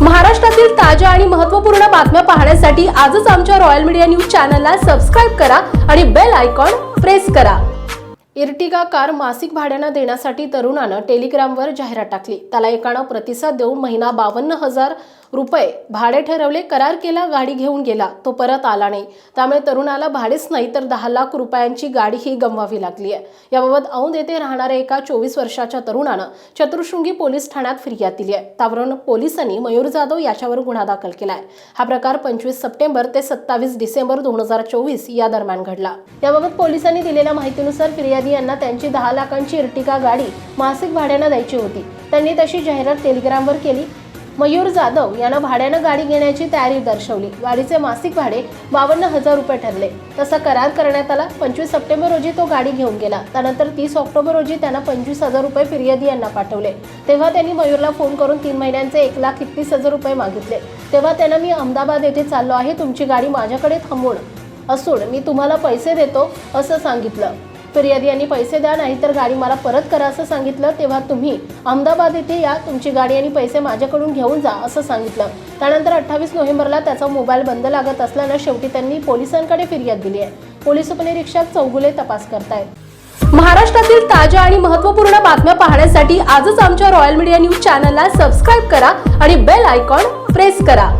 महाराष्ट्रातील ताज्या आणि महत्त्वपूर्ण बातम्या पाहण्यासाठी आजच आमच्या रॉयल मीडिया न्यूज चॅनलला सबस्क्राईब करा आणि बेल आयकॉन प्रेस करा. इर्टिगा कार मासिक भाड्यानं देण्यासाठी तरुणानं टेलिग्रामवर जाहिरात टाकली. त्याला एकानं प्रतिसाद देऊन महिना बावन्न हजार रुपये. भाडे ठरवले करार केला गाडी घेऊन गेला. तो परत आला नाही. त्यामुळे तरुणाला भाडेच नाही तर दहा लाख रुपयांची गाडी ही गमवावी लागली आहे याबाबत औंध येथे राहणाऱ्या एका चोवीस वर्षाच्या तरुणानं चतुर्शृंगी पोलीस ठाण्यात फिर्याद दिली आहे त्यावरून पोलिसांनी मयूर जाधव याच्यावर गुन्हा दाखल केला आहे हा प्रकार पंचवीस सप्टेंबर ते सत्तावीस डिसेंबर दोन हजार चोवीस या दरम्यान घडला. याबाबत पोलिसांनी दिलेल्या माहितीनुसार फिर्यादी यांना त्यांची दहा लाखांची इर्टिका गाडी मासिक भाड्यानं द्यायची होती. त्यांनी तशी जाहिरात टेलिग्रामवर केली. मयूर जाधव यांना भाड्यानं गाडी घेण्याची तयारी दर्शवली. गाडीचे मासिक भाडे बावन्न हजार रुपये ठरले. तसा करार करण्यात आला. पंचवीस सप्टेंबर रोजी तो गाडी घेऊन गेला. त्यानंतर तीस ऑक्टोबर रोजी त्यांना पंचवीस हजार रुपये फिर्यादी यांना पाठवले. तेव्हा त्यांनी मयूरला फोन करून तीन महिन्यांचे एक लाख एकतीस हजार रुपये मागितले. तेव्हा त्यांना मी अहमदाबाद येथे चाललो आहे. तुमची गाडी माझ्याकडे थांबवून असून मी तुम्हाला पैसे देतो असं सांगितलं. फिर्यादी यांनी पैसे द्या नाहीतर गाडी मला परत करा असं सांगितलं तेव्हा तुम्ही अहमदाबाद येथे या तुमची गाडी आणि पैसे माझ्याकडून घेऊन जा असं सांगितलं. त्यानंतर अठ्ठावीस नोव्हेंबरला त्याचा मोबाईल बंद लागत असल्यानं शेवटी त्यांनी पोलिसांकडे फिर्याद दिली आहे. पोलीस उपनिरीक्षक चौगुले तपास करतायत. महाराष्ट्रातील ताज्या आणि महत्त्वपूर्ण बातम्या पाहण्यासाठी आजच आमच्या रॉयल मीडिया न्यूज चॅनलला सबस्क्राईब करा आणि बेल आयकॉन प्रेस करा.